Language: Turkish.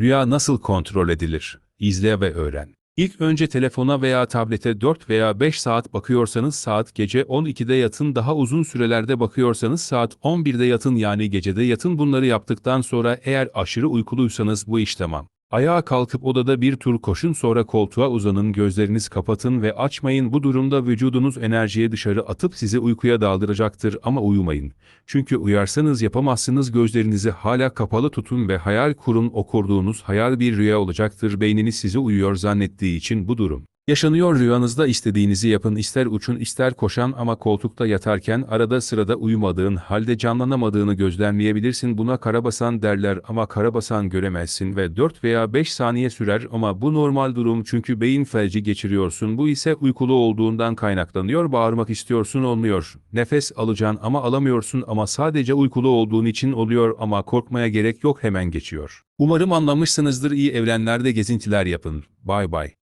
Rüya nasıl kontrol edilir? İzle ve öğren. İlk önce telefona veya tablete 4 veya 5 saat bakıyorsanız saat gece 12'de yatın daha uzun sürelerde bakıyorsanız saat 11'de yatın yani gecede yatın bunları yaptıktan sonra eğer aşırı uykuluysanız bu iş tamam. Ayağa kalkıp odada bir tur koşun sonra koltuğa uzanın gözleriniz kapatın ve açmayın. Bu durumda vücudunuz enerjiye dışarı atıp sizi uykuya daldıracaktır. Ama uyumayın. Çünkü uyarsanız yapamazsınız. Gözlerinizi hala kapalı tutun ve hayal kurun. O kurduğunuz hayal bir rüya olacaktır. Beyniniz sizi uyuyor zannettiği için bu durum. Yaşanıyor rüyanızda istediğinizi yapın ister uçun ister koşan ama koltukta yatarken arada sırada uyumadığın halde canlanamadığını gözlemleyebilirsin buna karabasan derler ama karabasan göremezsin ve 4 veya 5 saniye sürer ama bu normal durum çünkü beyin felci geçiriyorsun bu ise uykulu olduğundan kaynaklanıyor bağırmak istiyorsun olmuyor. Nefes alacaksın ama alamıyorsun ama sadece uykulu olduğun için oluyor ama korkmaya gerek yok hemen geçiyor. Umarım anlamışsınızdır iyi evrenlerde gezintiler yapın. Bay bay.